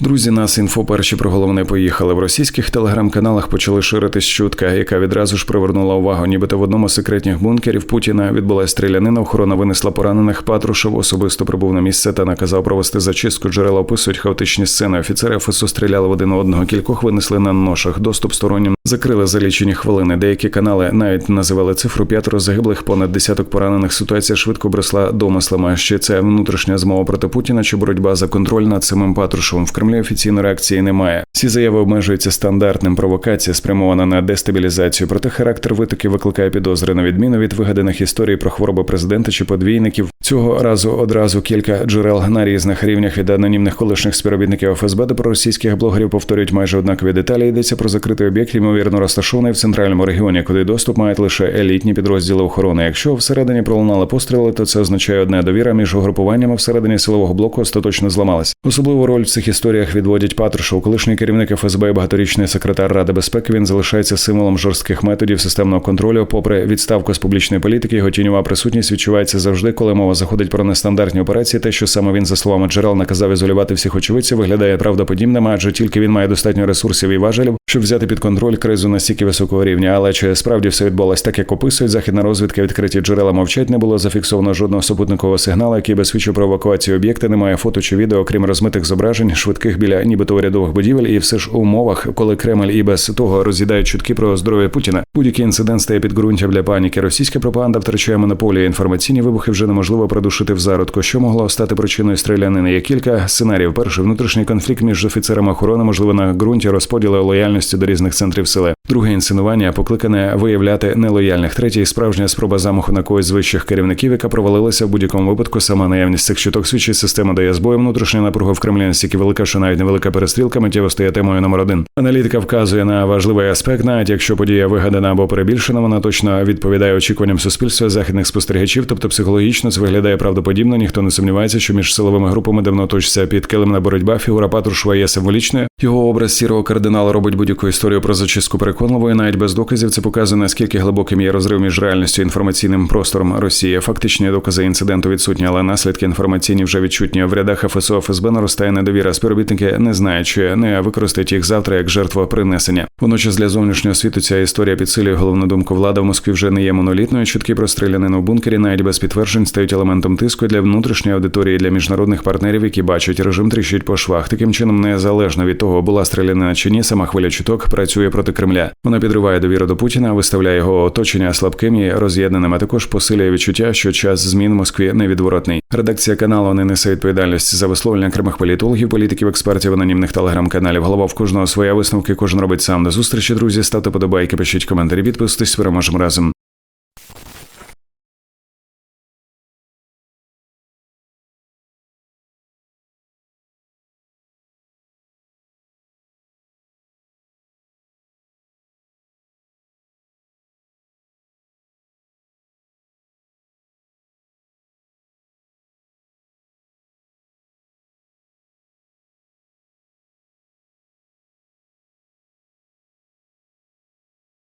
Друзі, нас інфо перші про головне поїхали. В російських телеграм-каналах почали ширитись чутка, яка відразу ж привернула увагу. Нібито в одному з секретних бункерів Путіна відбулася стрілянина. Охорона винесла поранених. Патрушев особисто прибув на місце та наказав провести зачистку. Джерела описують хаотичні сцени. Офіцери ФСУ стріляли в один одного. Кількох винесли на ношах. Доступ стороннім закрили за лічені хвилини. Деякі канали навіть називали цифру п'ятеро загиблих, понад десяток поранених. Ситуація швидко бросла домислами. Ще це внутрішня змова проти Путіна чи боротьба за контроль над самим Патрушевим. В Кремлі офіційної реакції немає. Ці заяви обмежуються стандартним. Провокація спрямована на дестабілізацію. Проте характер витоків викликає підозри на відміну від вигаданих історій про хвороби президента чи подвійників. Цього разу одразу кілька джерел на різних рівнях від анонімних колишніх співробітників ФСБ до проросійських блогерів повторюють майже однакові деталі. Йдеться про закритий об'єкт, ймовірно розташований в центральному регіоні, куди доступ мають лише елітні підрозділи охорони. Якщо всередині пролунали постріли, то це означає одне довіра між угрупуваннями всередині силового блоку остаточно зламалась. Особливу роль в цих історіях відводять Патрушев, колишній керівник ФСБ і багаторічний секретар Ради безпеки. Він залишається символом жорстких методів системного контролю. Попри відставку з публічної політики, його тіньова присутність відчувається завжди, коли мова заходить про нестандартні операції. Те, що саме він за словами джерел наказав ізолювати всіх очевидців, виглядає правдоподібним, адже тільки він має достатньо ресурсів і важелів, щоб взяти під контроль кризу настільки високого рівня. Але чи справді все відбулось так, як описують західна розвідка, відкриті джерела мовчать, не було зафіксовано жодного супутникового сигналу, який би свідчив про евакуацію об'єкта. Немає фото чи відео, крім розмитих зображень, швидких біля нібито урядових будівель, і все ж у умовах, коли Кремль і без того роз'їдають чутки про здоров'я Путіна. Будь-який інцидент стає підґрунтям для паніки. Російська пропаганда втрачає монополію. Інформаційні вибухи вже неможливо продушити в зародку. Що могло стати причиною стрілянини? Є кілька сценаріїв. Перший внутрішній конфлікт між офіцерами охорони, можливо, на ґрунті розподілу лояльності до різних центрів сили. Друге інсценування покликане виявляти нелояльних. Третій справжня спроба замаху на когось з вищих керівників, яка провалилася в будь-якому випадку. Сама наявність цих чуток свідчить система дає збою. Внутрішня напруга в Кремлі настільки велика, що навіть невелика перестрілка миттєво стає темою номер один. Аналітика вказує на важливий аспект, навіть якщо подія вигадана або перебільшена, вона точно відповідає очікуванням суспільства західних спостерігачів, тобто психологічно це виглядає правдоподібно. Ніхто не сумнівається, що між силовими групами давно точиться підкилимна боротьба. Фігура Патрушева є символічною. Його образ сірого кардинала робить будь-яку історію про зачистку переконливою. Навіть без доказів це показує наскільки глибоким є розрив між реальністю і інформаційним простором Росії. Фактичні докази інциденту відсутні, але наслідки інформаційні вже відчутні. В рядах ФСО ФСБ наростає недовіра. Співробітники не знають, чи не використають їх завтра як жертва принесення. Водночас для зовнішнього світу ця історія підсилює головну думку. Влада в Москві вже не є монолітною. Чутки про стрілянину в бункері навіть без підтверджень стають елементом тиску для внутрішньої аудиторії для міжнародних партнерів, які бачать режим тріщить по швах. Таким чином, незалежно від того, була стрілянина чи ні, сама хвиля чуток працює проти Кремля. Вона підриває довіру до Путіна, виставляє його оточення слабким і роз'єднаним, а також посилює відчуття, що час змін Москві невідворотний. Редакція каналу не несе відповідальність за висловлення окремих політологів, політиків, експертів, анонімних телеграм-каналів. Голова в кожного своя висновки, кожен робить сам. До зустрічі, друзі. Ставте подобайки, пишіть коментарі, підписуйтесь, переможемо разом.